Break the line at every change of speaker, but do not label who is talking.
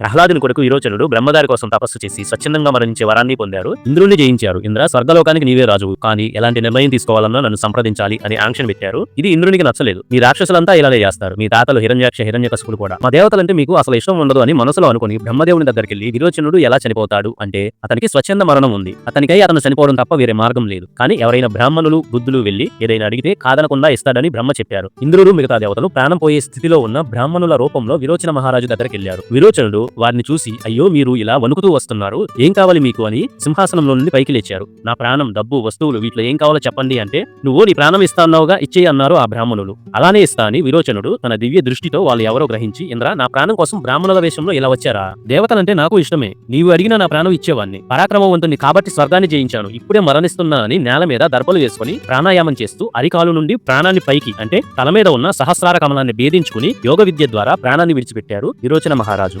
ప్రహ్లాదుని కొడుకు విరోచనుడు బ్రహ్మదారి కోసం తపస్సు చేసి స్వచ్ఛందంగా మరణించే వరాన్ని పొందారు. ఇంద్రుణ్ణి జయించారు. ఇంద్ర స్వర్గలోకానికి నీవే రాజు. కానీ ఎలాంటి నిర్ణయం తీసుకోవాలన్నా నన్ను సంప్రదించాలి అని ఆంక్షన్ పెట్టారు. ఇది ఇంద్రునికి నచ్చలేదు. మీ రాక్షసులంతా ఇలానే చేస్తారు. మీ తాతలు హిరణ్యాక్ష హిరణ్యకశపులు కూడా. మా దేవతలంటే మీకు అసలు ఇష్టం ఉండదు అని మనసులో అనుకుని బ్రహ్మదేవుని దగ్గరికి వెళ్ళి విరోచనుడు ఎలా చనిపోతాడు అంటే అతనికి స్వచ్ఛంద మరణం ఉంది. అతనికై అతను చనిపోవడం తప్ప వేరే మార్గం లేదు. కానీ ఎవరైనా బ్రాహ్మణులు బుద్ధులు వెళ్ళి ఏదైనా అడిగితే కాదనకుండా ఇస్తాడని బ్రహ్మ చెప్పారు. ఇంద్రుడు మిగతా దేవతలు ప్రాణం పోయే స్థితిలో ఉన్న బ్రాహ్మణుల రూపంలో విరోచన మహారాజు దగ్గరికి వెళ్ళారు విరోచనుడు వారిని చూసి అయ్యో మీరు ఇలా వణుకుతూ వస్తున్నారు. ఏం కావాలి మీకు? అని సింహాసనంలో నుండి పైకి లేచారు. నా ప్రాణం డబ్బు వస్తువులు వీటిలో ఏం కావాలో చెప్పండి అంటే నువ్వు నీ ప్రాణం ఇస్తాన్నావుగా ఇచ్చేయి అన్నారు ఆ బ్రాహ్మణులు. అలానే ఇస్తా అని విరోచనుడు తన దివ్య దృష్టితో వాళ్ళు ఎవరో గ్రహించి ఇంద్ర నా ప్రాణం కోసం బ్రాహ్మణుల వేషంలో ఇలా వచ్చారా? దేవతలంటే నాకు ఇష్టమే. నీవు అడిగిన నా ప్రాణం ఇచ్చేవాన్ని పరాక్రమవంతుని కాబట్టి స్వర్గాన్ని జయించాను. ఇప్పుడే మరణిస్తున్నా అని నేల మీద దర్పలు వేసుకుని ప్రాణాయామం చేస్తూ అరికాలు నుండి ప్రాణాన్ని పైకి అంటే తల మీద ఉన్న సహస్రార కమలాన్ని భేదించుకుని యోగ విద్య ద్వారా ప్రాణాన్ని విడిచిపెట్టారు విరోచన మహారాజు.